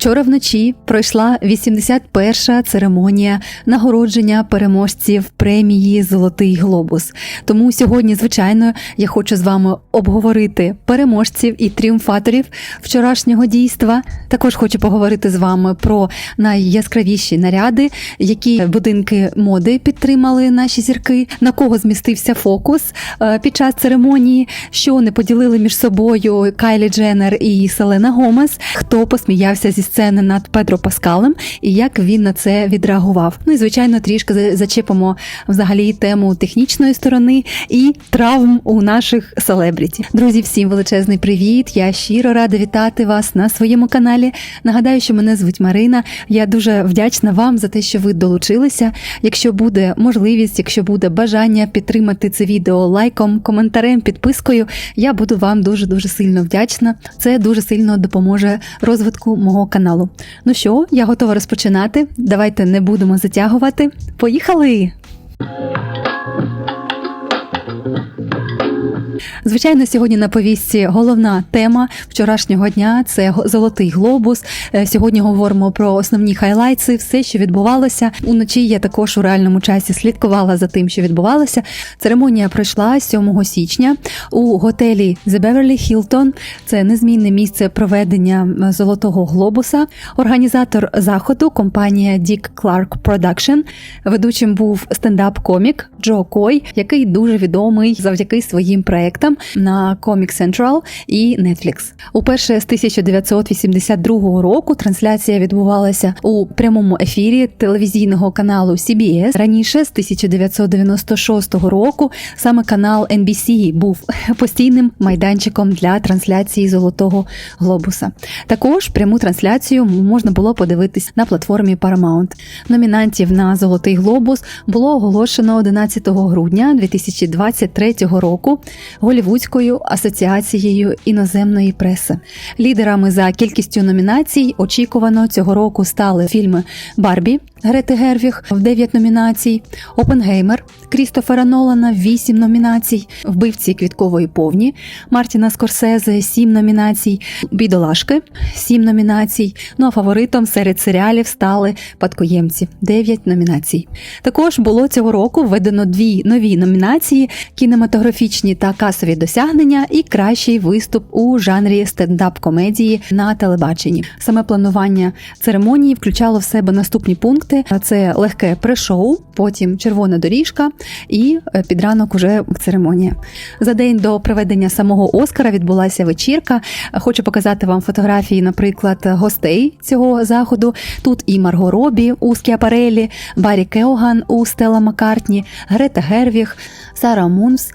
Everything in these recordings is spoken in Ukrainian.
Вчора вночі пройшла 81-ша церемонія нагородження переможців премії Золотий Глобус. Тому сьогодні, звичайно, я хочу з вами обговорити переможців і тріумфаторів вчорашнього дійства. Також хочу поговорити з вами про найяскравіші наряди, які будинки моди підтримали наші зірки, на кого змістився фокус е, під час церемонії, що не поділили між собою Кайлі Дженнер і Селена Гомес, хто посміявся зі сцени над Педро Паскалем і як він на це відреагував. Ну і звичайно, трішки зачепимо взагалі тему технічної сторони і травм у наших селебріті. Друзі, всім величезний привіт! Я щиро рада вітати вас на своєму каналі. Нагадаю, що мене звуть Марина. Я дуже вдячна вам за те, що ви долучилися. Якщо буде можливість, якщо буде бажання підтримати це відео лайком, коментарем, підпискою, я буду вам дуже дуже сильно вдячна. Це дуже сильно допоможе розвитку мого каналу. Ну що, я готова розпочинати. Давайте не будемо затягувати. Поїхали! Звичайно, сьогодні на повістці головна тема вчорашнього дня це золотий глобус. Е, Сьогодні говоримо про основні хайлайтси, все, що відбувалося. Уночі я також у реальному часі слідкувала за тим, що відбувалося. Церемонія пройшла 7 січня у готелі The Beverly Hilton. Це незмінне місце проведення золотого глобуса. Організатор заходу компанія Dick Clark Production. Ведучим був стендап-комік Джо Кой, який дуже відомий завдяки своїм проектам на Comic Central і Netflix. Уперше з 1982 року трансляція відбувалася у прямому ефірі телевізійного каналу CBS. Раніше з 1996 року саме канал NBC був постійним майданчиком для трансляції золотого глобуса. Також пряму трансляцію можна було подивитись на платформі Paramount. Номінантів на Золотий Глобус було оголошено 11 грудня 2023 року Голівудською асоціацією іноземної преси. Лідерами за кількістю номінацій очікувано цього року стали фільми Барбі Грети Гервіг в 9 номінацій, Опенгеймер Крістофера Нолана 8 номінацій, Вбивці квіткової повні Мартіна Скорсезе 7 номінацій, Бідолашки 7 номінацій. Ну а фаворитом серед серіалів стали Падкоємці 9 номінацій. Також було цього року введено дві нові номінації: кінематографічні та касові досягнення і кращий виступ у жанрі стендап-комедії на телебаченні. Саме планування церемонії включало в себе наступні пункти: це легке пре-шоу, потім червона доріжка і е, під ранок уже церемонія. За день до проведення самого Оскара відбулася вечірка. Хочу показати вам фотографії, наприклад, гостей цього заходу. Тут і Марго Робі у Скіапарелі, Баррі Кеоган у Стела Маккартні, Грета Гервіг, Сара Мунс,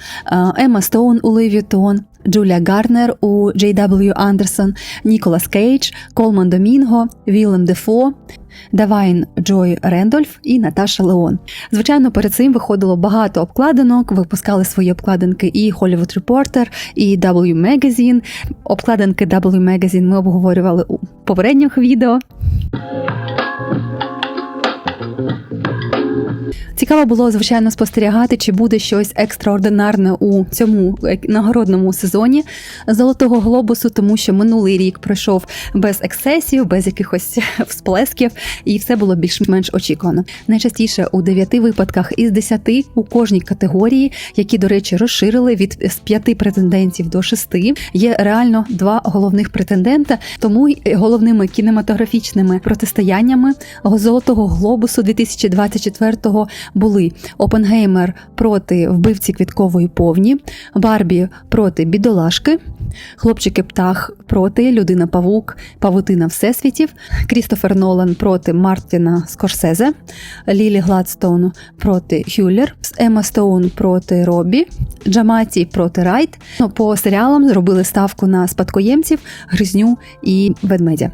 Емма Стоун у Луї Вітон, Джулія Гарнер у Джей W. Андерсон, Ніколас Кейдж, Колман Домінго, Вілем Дефо. Давайн Джой Рендольф і Наташа Леон. Звичайно, перед цим виходило багато обкладинок. Випускали свої обкладинки і Hollywood Reporter, і W Magazine. Обкладинки W Magazine ми обговорювали у попередніх відео. Цікаво було звичайно спостерігати, чи буде щось екстраординарне у цьому е, нагородному сезоні золотого глобусу, тому що минулий рік пройшов без ексцесів, без якихось всплесків, і все було більш-менш очікувано. Найчастіше у 9 випадках із 10 у кожній категорії, які, до речі, розширили від з 5 претендентів до 6, є реально два головних претендента. Тому й головними кінематографічними протистояннями золотого глобусу 2024-го були Опенгеймер проти вбивці квіткової повні, Барбі проти бідолашки, Хлопчики Птах проти Людина Павук, Павутина Всесвітів, Крістофер Нолан проти Мартіна Скорсезе, Лілі Гладстоун проти Хюллер, Емма Стоун проти Робі, Джаматі проти Райт. Ну, по серіалам зробили ставку на спадкоємців, Гризню і Ведмедя.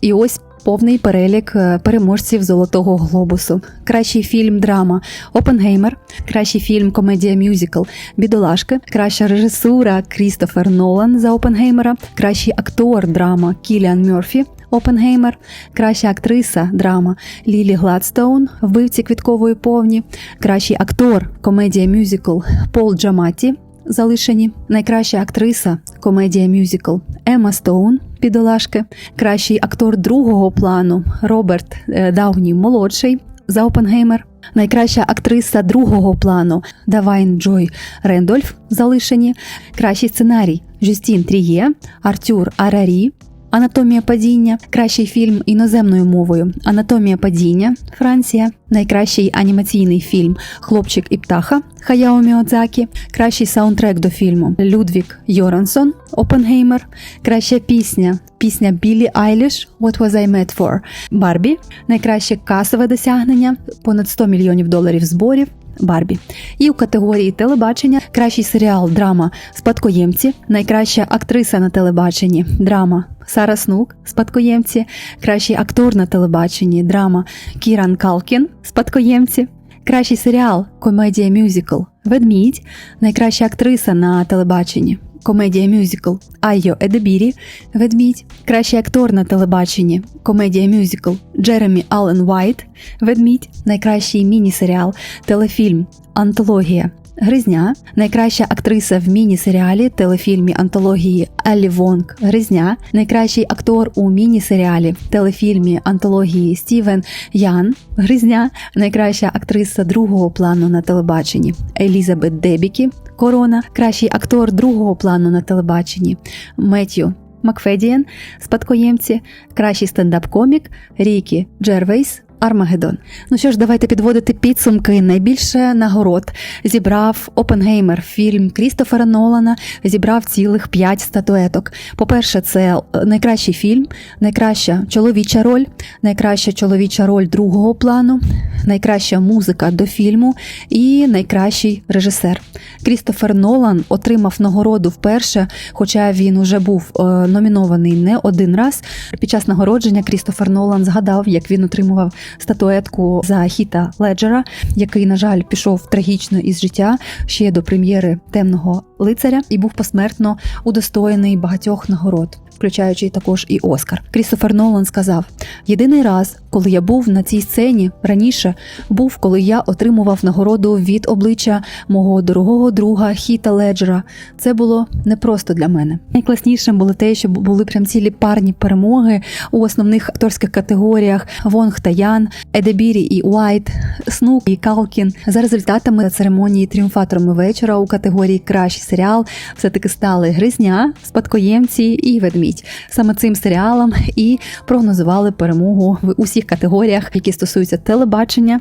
І ось повний перелік е, переможців Золотого Глобусу. Кращий фільм драма Опенгеймер, кращий фільм комедія мюзикл Бідолашки, краща режисура Крістофер Нолан за Опенгеймера, кращий актор драма Кіліан Мьорфі. Опенгеймер, краща актриса драма Лілі Гладстоун, вбивці квіткової повні, кращий актор комедія мюзикл Пол Джаматі, залишені. Найкраща актриса комедія мюзикл Ема Стоун. Підолашки, кращий актор другого плану Роберт е, Дауні молодший за Опенгеймер. Найкраща актриса другого плану Давайн Джой Рендольф залишені. Кращий сценарій Жюстін Тріє, Артюр Арарі. Анатомія падіння, кращий фільм іноземною мовою. Анатомія падіння Франція, найкращий анімаційний фільм Хлопчик і птаха Хаяо Міодзакі, кращий саундтрек до фільму Людвік Йорансон Опенгеймер, краща пісня пісня Білі Айліш What Was I Made For Барбі, найкраще касове досягнення понад 100 мільйонів доларів зборів. Барбі. І у категорії телебачення кращий серіал Драма Спадкоємці, найкраща актриса на телебаченні Драма Сара Снук Спадкоємці, кращий актор на телебаченні Драма Кіран Калкін Спадкоємці, кращий серіал Комедія Мюзикл Ведмідь, найкраща актриса на телебаченні. Комедія мюзикл Айо Едебірі Ведмідь, кращий актор на телебаченні. Комедія мюзикл Джеремі Аллен Вайт Ведмідь, найкращий міні-серіал, телефільм Антологія Гризня, найкраща актриса в міні-серіалі, телефільмі антології Еллі Вонг Гризня, найкращий актор у міні-серіалі, телефільмі антології Стівен Ян Гризня, найкраща актриса другого плану на телебаченні. Елізабет Дебікі Корона, кращий актор другого плану на телебаченні. Меттю Макфедієн, спадкоємці, кращий стендап-комік Рікі Джервейс. Армагеддон. Ну що ж, давайте підводити підсумки. Найбільше нагород зібрав Опенгеймер, фільм Крістофера Нолана, зібрав цілих п'ять статуеток. По-перше, це найкращий фільм, найкраща чоловіча роль, найкраща чоловіча роль другого плану, найкраща музика до фільму і найкращий режисер. Крістофер Нолан отримав нагороду вперше, хоча він уже був е, номінований не один раз. Під час нагородження Крістофер Нолан згадав, як він отримував статуетку за Хіта Леджера, який, на жаль, пішов трагічно із життя ще до прем'єри темного лицаря і був посмертно удостоєний багатьох нагород. Включаючи також і Оскар, Крістофер Нолан сказав: єдиний раз, коли я був на цій сцені раніше, був коли я отримував нагороду від обличчя мого дорогого друга Хіта Леджера. Це було не просто для мене. Найкласнішим було те, що були прям цілі парні перемоги у основних акторських категоріях: Вонг та Ян, Едебірі і Уайт, Снук і Калкін. За результатами церемонії тріумфаторами вечора у категорії Кращий серіал все таки стали Гризня, спадкоємці і ведмідь. Саме цим серіалом і прогнозували перемогу в усіх категоріях, які стосуються телебачення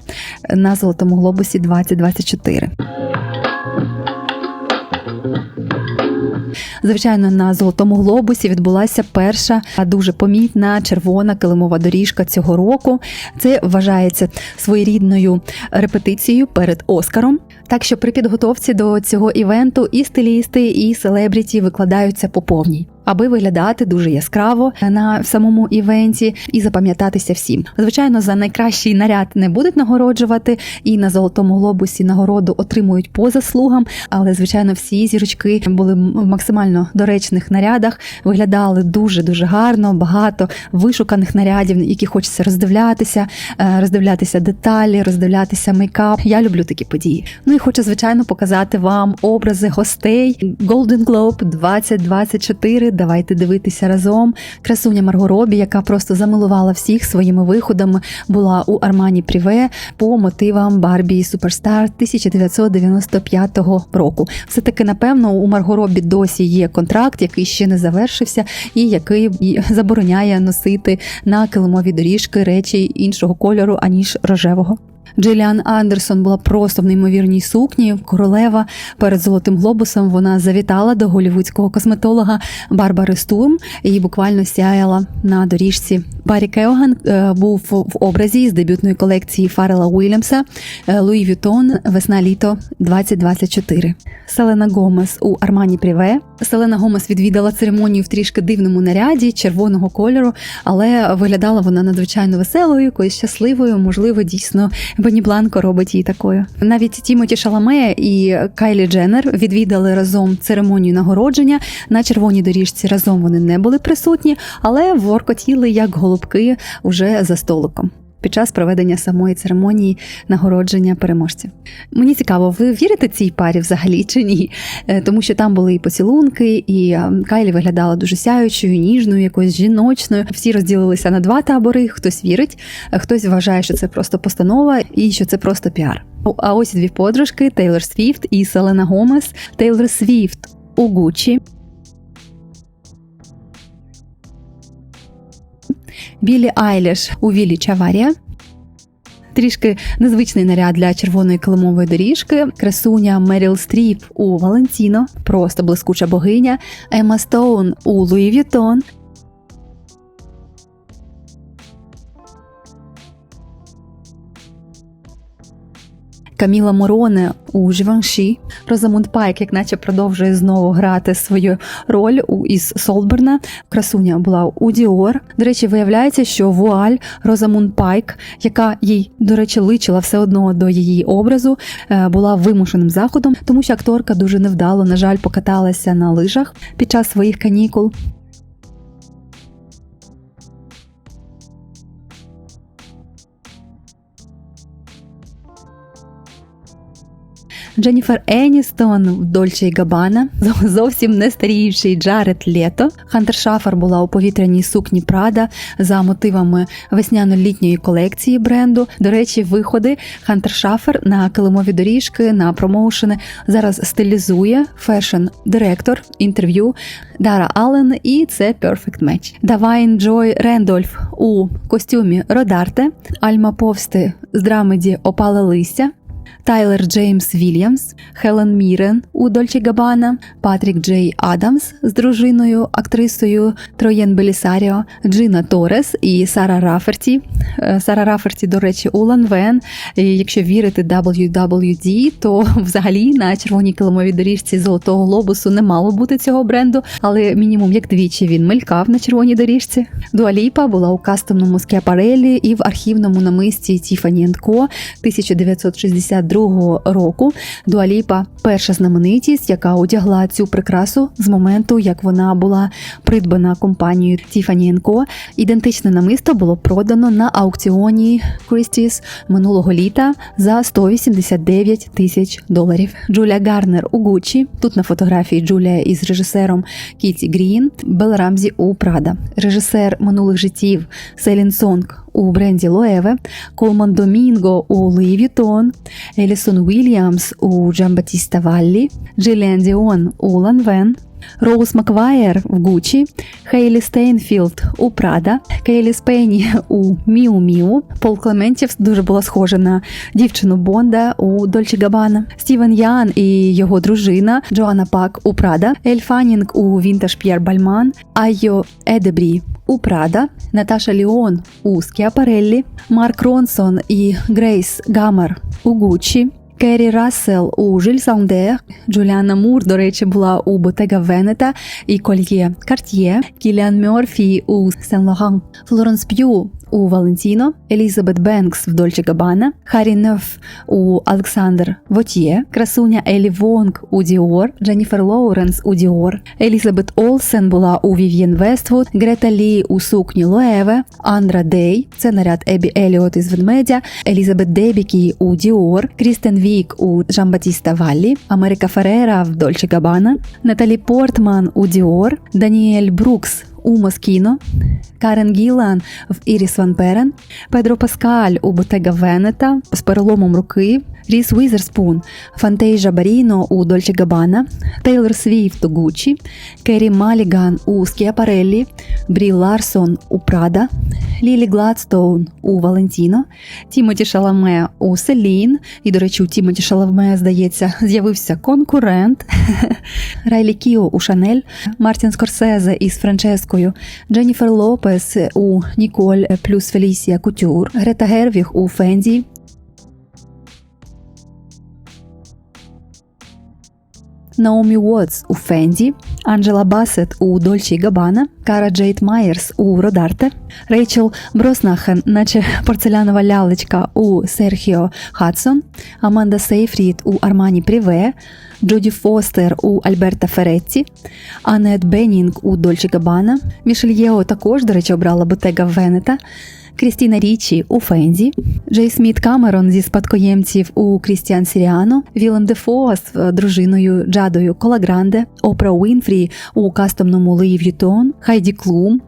на Золотому глобусі 2024. Звичайно, на золотому глобусі відбулася перша дуже помітна червона килимова доріжка цього року. Це вважається своєрідною репетицією перед Оскаром. Так що при підготовці до цього івенту і стилісти, і селебріті викладаються по повній. Аби виглядати дуже яскраво на самому івенті і запам'ятатися всім. Звичайно, за найкращий наряд не будуть нагороджувати, і на золотому глобусі нагороду отримують по заслугам. Але звичайно, всі зірочки були в максимально доречних нарядах, виглядали дуже дуже гарно, багато вишуканих нарядів, які хочеться роздивлятися, е, роздивлятися деталі, роздивлятися мейкап. Я люблю такі події. Ну і хочу звичайно показати вам образи гостей Golden Globe 2024 Давайте дивитися разом. Красуня Марго Робі, яка просто замилувала всіх своїми виходами, була у Армані Пріве по мотивам Барбі Суперстар 1995 року. Все таки, напевно, у Марго Робі досі є контракт, який ще не завершився, і який забороняє носити на килимові доріжки речі іншого кольору аніж рожевого. Джиліан Андерсон була просто в неймовірній сукні. Королева перед золотим глобусом вона завітала до голівудського косметолога Барбари Стурм і буквально сяяла на доріжці. Барі Кеоган е, був в образі з дебютної колекції Фарела Уільямса Луї Вютон Весна літо 2024. Селена Гомес у Армані Пріве. Селена Гомес відвідала церемонію в трішки дивному наряді червоного кольору, але виглядала вона надзвичайно веселою, якоюсь щасливою. Можливо, дійсно Бені Бланко робить її такою. Навіть Тімоті Шаламе і Кайлі Дженнер відвідали разом церемонію нагородження. На червоній доріжці разом вони не були присутні, але воркотіли як голубки уже за столиком. під час проведення самої церемонії нагородження переможців. Мені цікаво, ви вірите цій парі взагалі чи ні? Е, Тому що там були і поцілунки, і е, Кайлі виглядала дуже сяючою, ніжною, якоюсь жіночною. Всі розділилися на два табори. Хтось вірить, хтось вважає, що це просто постанова і що це просто піар. А ось дві подружки Тейлор Свіфт і Селена Гомес. Тейлор Свіфт у Гуччі. Білі Айліш у Вілі Чаварія. Трішки незвичний наряд для червоної килимової доріжки. Красуня Меріл Стріп у Валентіно, просто блискуча богиня. Ема Стоун у Луї Вітон. Каміла Мороне у Живанші. Розамунд Пайк, як наче продовжує знову грати свою роль у із Солберна. Красуня була у Діор. До речі, виявляється, що вуаль Розамунд Пайк, яка їй, до речі, личила все одно до її образу, е, була вимушеним заходом, тому що акторка дуже невдало, на жаль, покаталася на лижах під час своїх канікул. Дженніфер Еністон в Дольче й Габана, зовсім не старіючий Джаред Лето. Хантер Шафер була у повітряній сукні Прада за мотивами весняно-літньої колекції бренду. До речі, виходи Хантер Шафер на килимові доріжки, на промоушени зараз стилізує фешн-директор інтерв'ю Дара Аллен, і це Perfect Match. Давайн Джой Рендольф у костюмі Родарте, Альма Повсти з драмеді Опале листя. Тайлер Джеймс Вільямс, Хелен Мірен у Дольче Габана, Патрік Джей Адамс з дружиною, актрисою Троєн Белісаріо, Джина Торес і Сара Раферті. Е, Сара Раферті, до речі, у. І Якщо вірити WWD, то взагалі на червоній килимовій доріжці Золотого глобусу не мало бути цього бренду, але мінімум як двічі він мелькав на червоній доріжці. Дуаліпа була у кастомному скеапарелі і в архівному намисті Тіфані Co 1962 року. Дуаліпа перша знаменитість, яка одягла цю прикрасу з моменту, як вона була придбана компанією Tiffany Co. Ідентичне намисто було продано на аукціоні Christie's минулого літа за 189 тисяч доларів. Джулія Гарнер у Гуччі. Тут на фотографії Джулія із режисером Кіті Грін, Бел Рамзі у Прада. Режисер минулих життів Селін Сонг у бренді Лоеве, Колман Домінго у Луї Вітон, Елісон Уільямс у Джамбатіста Валлі, Джиліан Діон у Ланвен, Роуз Маквайер в Гучі, Хейлі Стейнфілд у Прада, Кейлі Спейні у Міу Міу. Пол Клементів дуже була схожа на дівчину Бонда у Дольче Габана, Стівен Ян і його дружина Джоанна Пак у Прада, Ель Фанінг у Вінтаж П'єр Бальман, Айо Едебрі у Прада, Наташа Ліон у Скіапареллі, Марк Ронсон і Грейс Гаммер у Гуччі. Керрі Рассел у Жиль Саундер, Джуліана Мур, до речі, була у Ботега Венета і Кольє Карт'є, Кіліан Мьорфі у Сен Лоран, Флоренс П'ю у Валентіно, Елізабет Бенкс в Дольче Габана, Харі Неф у Олександр Вотьє, красуня Елі Вонг у Діор, Дженніфер Лоуренс у Діор, Елізабет Олсен була у Вів'єн Вествуд, Грета Лі у сукні Лоеве, Андра Дей, це наряд Ебі Еліот із ведмедя, Елізабет Дебікі у Діор, Крістен Вік у Жамбатіста Валлі, Америка Ферера в Дольче Габана, Наталі Портман у Діор, Даніель Брукс у Москіно, Карен Гілан в Іріс Ван Перен, Педро Паскаль у Ботега Венета з переломом руки, Ріс Візерспун, Фантейжа Баріно у Дольче Габана, Тейлор Свіфт у Гуччі, Керрі Маліган у Скіапареллі, Брі Ларсон у Прада, Лілі Гладстоун у Валентіно, Тімоті Шаламе у Селін. І, до речі, у Тімоті Шаламе, здається, з'явився конкурент Райлі Кіо у Шанель, Мартін Скорсезе із Франческою, Дженніфер Лопес у Ніколь плюс Фелісія Кутюр, Грета Гервіг у Фенді. Наомі Уотс у Фенді, Анджела Басет у Дольче Габана, Кара Джейд Майерс у Родарте, Рейчел Броснахен, наче порцелянова лялечка у Серхіо Хадсон, Аманда Сейфрід у Армані Пріве, Джоді Фостер у Альберта Феретті, Анет Беннінг у Дольче Габана, Мішель Єо також, до речі, обрала Ботега Венета, Крістіна Річі у Фензі, Джей Сміт Камерон зі спадкоємців у Крістіан Сіріано, Вілем Дефо з е, дружиною Джадою Колагранде, Опра Уінфрі у кастомному Луї В'ютон, Хайді Клум.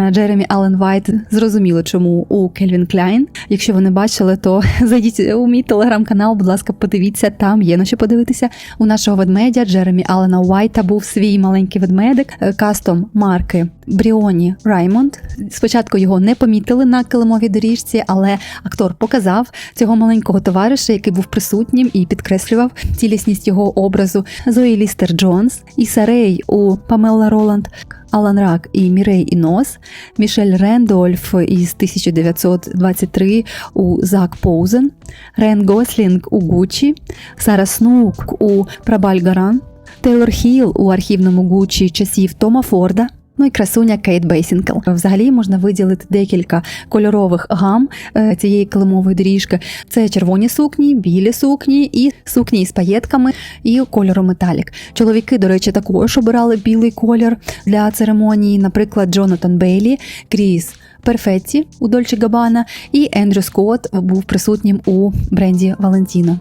е, Джеремі Аллен Вайт зрозуміло, чому у Кельвін Кляйн. Якщо ви не бачили, то зайдіть у мій телеграм-канал, будь ласка, подивіться, там є на що подивитися. У нашого ведмедя Джеремі Аллена Уайта був свій маленький ведмедик, е, кастом марки Бріоні Раймонд. Спочатку його не помітили на килимовій доріжці, але актор показав цього маленького товариша, який був присутнім і підкреслював цілісність його образу. Зої Лістер Джонс, Іса Рей у Памела Роланд. Алан Рак і Мірей Інос, Мішель Рендольф із 1923 у Зак Поузен, Рен Гослінг у Гучі, Сара Снук у Прабальгаран, Тейлор Хіл у архівному Гучі часів Тома Форда. Ну і красуня Кейт Бейсінкел. Взагалі можна виділити декілька кольорових гам е, цієї килимової доріжки. Це червоні сукні, білі сукні і сукні із паєтками і кольору металік. Чоловіки, до речі, також обирали білий колір для церемонії. Наприклад, Джонатан Бейлі, Кріс Перфетті у Дольче Габана і Ендрю Скотт був присутнім у бренді Валентіно.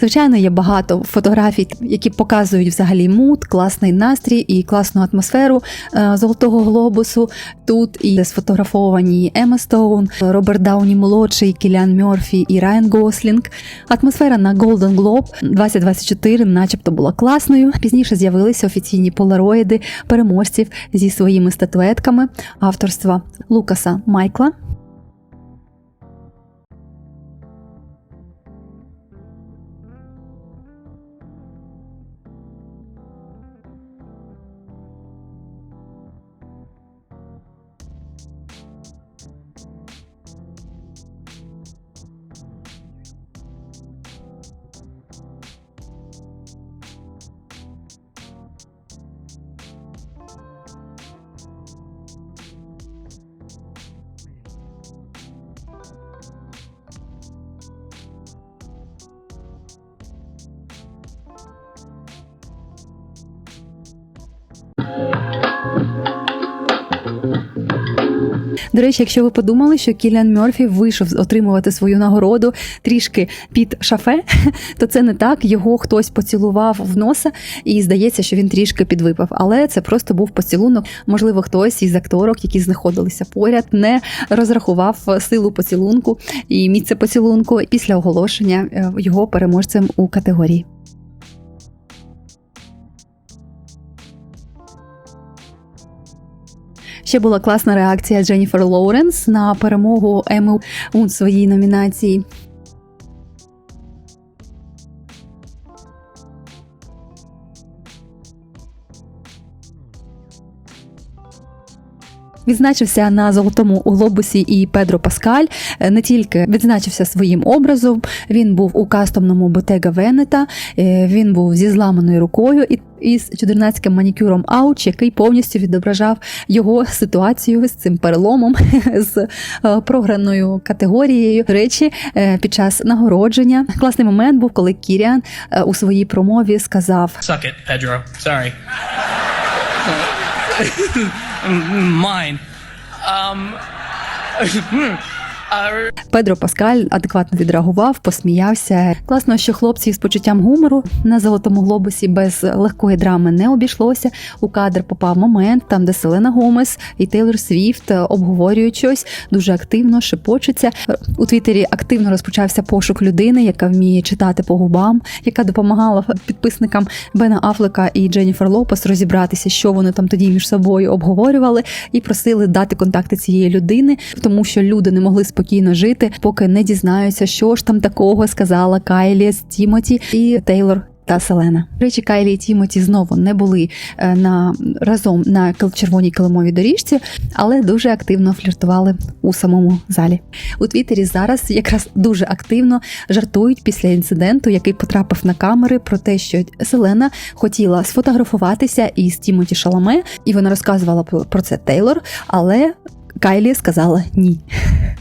Звичайно, є багато фотографій, які показують взагалі мут, класний настрій і класну атмосферу е, золотого глобусу. Тут і сфотографовані Ема Стоун, Роберт Дауні молодший, Кіліан Мьорфі і Райан Гослінг. Атмосфера на Golden Globe 2024 начебто була класною. Пізніше з'явилися офіційні полароїди переможців зі своїми статуетками авторства Лукаса Майкла. До речі, якщо ви подумали, що Кіліан Мерфі вийшов отримувати свою нагороду трішки під шафе, то це не так. Його хтось поцілував в носа, і здається, що він трішки підвипав. Але це просто був поцілунок. Можливо, хтось із акторок, які знаходилися поряд, не розрахував силу поцілунку і місце поцілунку після оголошення е, його переможцем у категорії. Ще була класна реакція Дженніфер Лоуренс на перемогу Еми у своїй номінації. Відзначився на золотому глобусі і Педро Паскаль. Е, Не тільки відзначився своїм образом, він був у кастомному Ботега Венета, він був зі зламаною рукою і із чудернацьким манікюром Ауч, який повністю відображав його ситуацію з цим переломом, з е, програною категорією. До Речі, е, під час нагородження класний момент був, коли Кіріан у своїй промові сказав: Suck it, Pedro. Sorry. Mine. Um. Педро Паскаль адекватно відреагував, посміявся. Класно, що хлопці з почуттям гумору на золотому глобусі без легкої драми не обійшлося. У кадр попав момент, там де Селена Гомес і Тейлор Свіфт обговорюють щось дуже активно, шепочуться. У Твіттері активно розпочався пошук людини, яка вміє читати по губам, яка допомагала підписникам Бена Афлека і Дженніфер Лопес розібратися, що вони там тоді між собою обговорювали, і просили дати контакти цієї людини, тому що люди не могли спокійно жити, поки не дізнаються, що ж там такого сказала Кайлі з Тімоті і Тейлор. Та Селена. Речі, Кайлі і Тімоті знову не були е, на разом на червоній килимовій доріжці, але дуже активно фліртували у самому залі. У Твіттері зараз якраз дуже активно жартують після інциденту, який потрапив на камери, про те, що Селена хотіла сфотографуватися із Тімоті Шаламе, і вона розказувала про це Тейлор, але Кайлі сказала ні.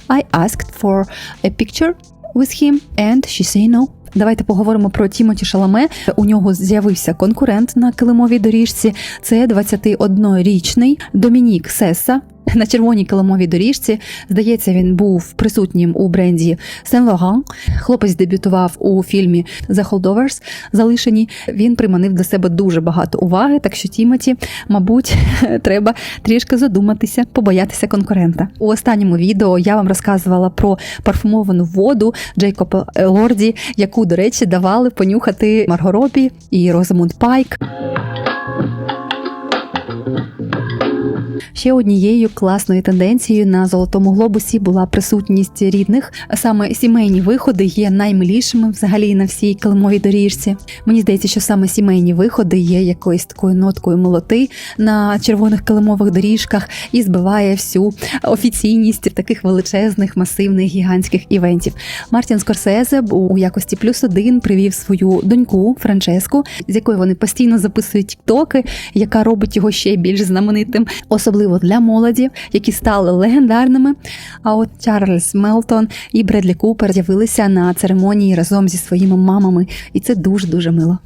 I asked for a picture with him and she said no. Давайте поговоримо про Тімоті Шаламе. У нього з'явився конкурент на килимовій доріжці. Це 21-річний Домінік Сеса. На червоній килимовій доріжці, здається, він був присутнім у бренді Saint Laurent. Хлопець дебютував у фільмі The Holdovers залишені. Він приманив до себе дуже багато уваги, так що Тімоті, мабуть, треба трішки задуматися, побоятися конкурента. У останньому відео я вам розказувала про парфумовану воду Джейкоба Лорді, яку, до речі, давали понюхати Марго Робі і Розамунд Пайк. Ще однією класною тенденцією на золотому глобусі була присутність рідних. Саме сімейні виходи є наймилішими взагалі на всій килимовій доріжці. Мені здається, що саме сімейні виходи є якоюсь такою ноткою молоти на червоних килимових доріжках і збиває всю офіційність таких величезних, масивних, гігантських івентів. Мартін Скорсезе у якості плюс один привів свою доньку Франческу, з якою вони постійно записують тіктоки, яка робить його ще більш знаменитим, особливо для молоді, які стали легендарними. А от Чарльз Мелтон і Бредлі Купер з'явилися на церемонії разом зі своїми мамами, і це дуже дуже мило.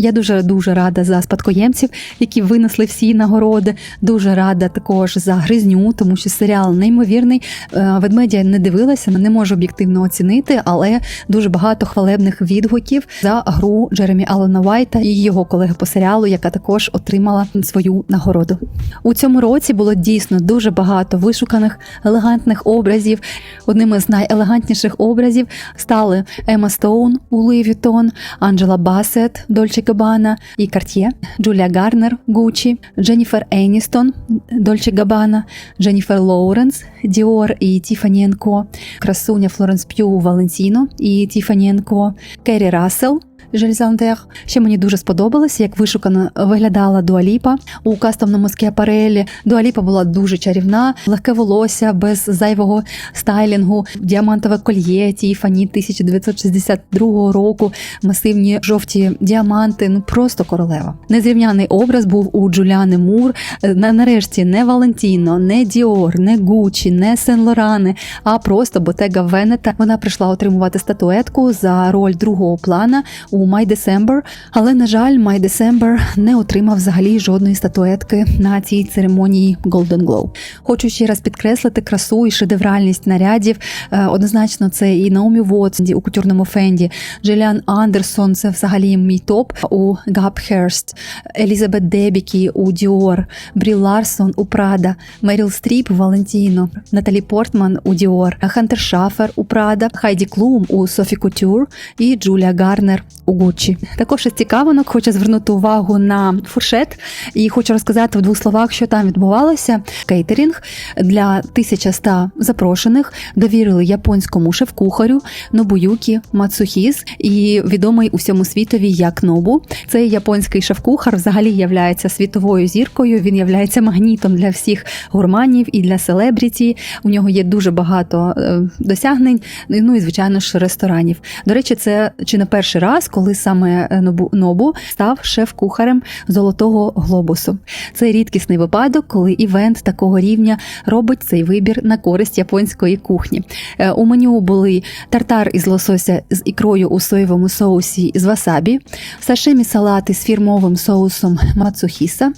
Я дуже дуже рада за спадкоємців, які винесли всі нагороди. Дуже рада також за гризню, тому що серіал неймовірний. Е, Ведмедя не дивилася, не можу об'єктивно оцінити, але дуже багато хвалебних відгуків за гру Джеремі Аллена Вайта і його колеги по серіалу, яка також отримала свою нагороду. У цьому році було дійсно дуже багато вишуканих елегантних образів. Одним із найелегантніших образів стали Ема Стоун у Луї Вітон, Анджела Басет, Дольче Габана і Карт'є, Джулія Гарнер, Гуччі, Дженніфер Еністон, Дольче Габана, Дженніфер Лоуренс, Діор і Тіфані Ко, красуня Флоренс П'ю Валентіно і Тіфані Ко, Керрі Рассел, Жельзантер. Ще мені дуже сподобалося, як вишукано виглядала Дуаліпа у кастомному скіапарелі. Дуаліпа була дуже чарівна, легке волосся, без зайвого стайлінгу, діамантове кольє Тіфані 1962 року, масивні жовті діаманти. Ну просто королева. Незрівняний образ був у Джуліани Мур. Нарешті не Валентіно, не Діор, не Гуччі, не Сен Лоране, а просто Ботега Венета. Вона прийшла отримувати статуетку за роль другого плана у My December, але на жаль, My December не отримав взагалі жодної статуетки на цій церемонії Golden Globe. Хочу ще раз підкреслити красу і шедевральність нарядів. Е, Однозначно, це і Наомі Вотс у кутюрному фенді, Джиліан Андерсон. Це взагалі мій топ у Гапхерст, Елізабет Дебікі у Діор, Брі Ларсон у Прада, Меріл Стріп у Валентіно, Наталі Портман у Діор, Хантер Шафер у Прада, Хайді Клум у Софі Кутюр і Джулія Гарнер у Гуччі. Також із цікавинок хочу звернути увагу на фуршет і хочу розказати в двох словах, що там відбувалося. Кейтерінг для 1100 запрошених довірили японському шеф-кухарю Нобуюкі Мацухіс і відомий у всьому світові як Нобу. Цей японський шеф-кухар взагалі являється світовою зіркою. Він являється магнітом для всіх гурманів і для селебріті. У нього є дуже багато е, досягнень. Ну і звичайно ж ресторанів. До речі, це чи не перший раз, коли саме е, Нобу, Нобу став шеф-кухарем Золотого глобусу. Це рідкісний випадок, коли івент такого рівня робить цей вибір на користь японської кухні. Е, У меню були тартар із лосося з ікрою у соєвому соусі з васабі, сашимі салати з фірмовим соусом мацухіса,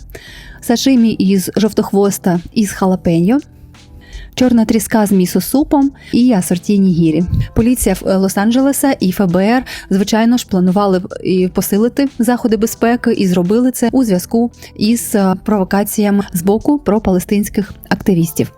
сашимі із жовтохвоста із халапеньо, чорна тріска з місо-супом і асорті нігірі. Поліція в- Лос-Анджелеса і ФБР, звичайно ж, планували і посилити заходи безпеки і зробили це у зв'язку із е, провокаціями з боку пропалестинських активістів.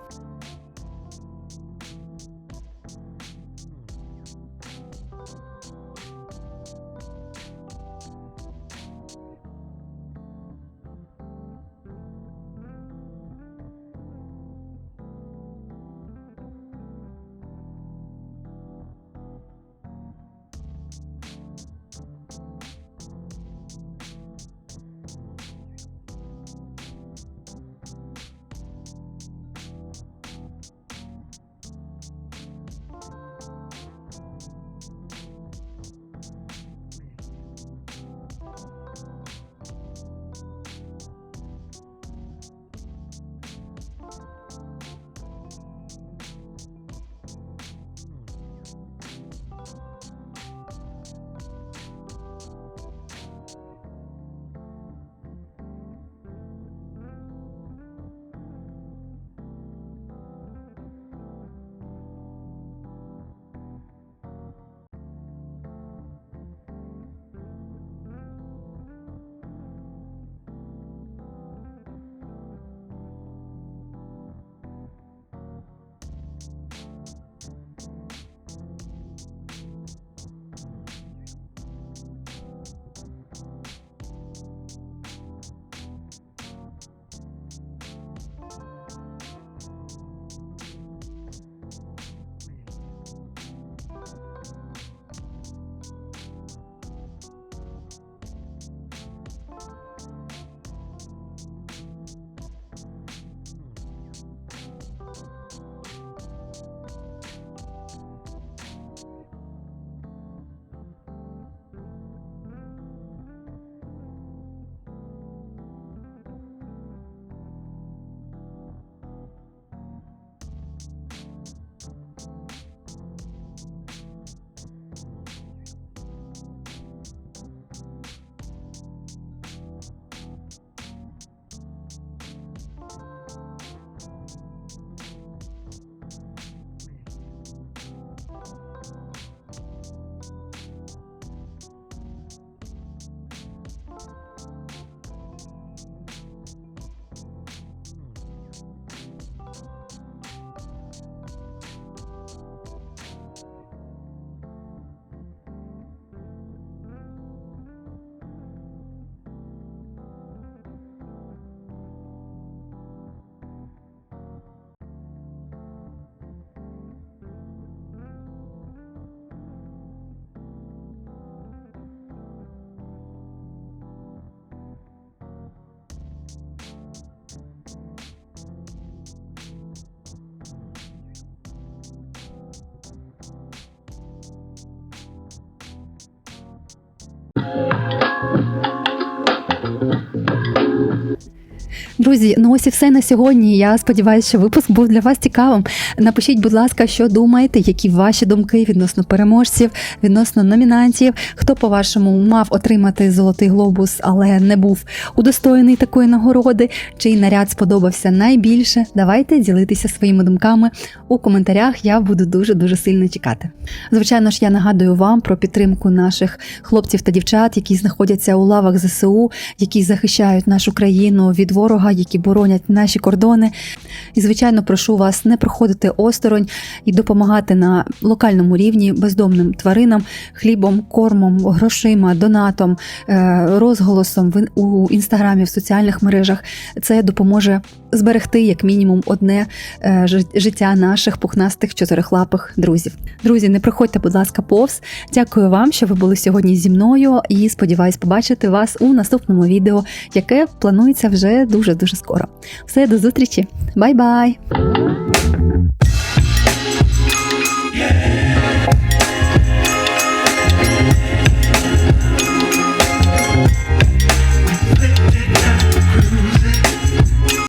Друзі, ну ось і все на сьогодні. Я сподіваюся, що випуск був для вас цікавим. Напишіть, будь ласка, що думаєте, які ваші думки відносно переможців, відносно номінантів. Хто, по-вашому, мав отримати золотий глобус, але не був удостоєний такої нагороди? Чий наряд сподобався найбільше? Давайте ділитися своїми думками у коментарях. Я буду дуже дуже сильно чекати. Звичайно ж, я нагадую вам про підтримку наших хлопців та дівчат, які знаходяться у лавах ЗСУ, які захищають нашу країну від ворога, які боронять наші кордони. І, звичайно, прошу вас не проходити осторонь і допомагати на локальному рівні бездомним тваринам, хлібом, кормом, грошима, донатом, е, розголосом в у інстаграмі, в соціальних мережах. Це допоможе зберегти як мінімум одне е, життя наших пухнастих чотирихлапих друзів. Друзі, не приходьте, будь ласка, повз. Дякую вам, що ви були сьогодні зі мною, і сподіваюсь побачити вас у наступному відео, яке планується вже дуже дуже скоро. Все, до зустрічі, бай-бай!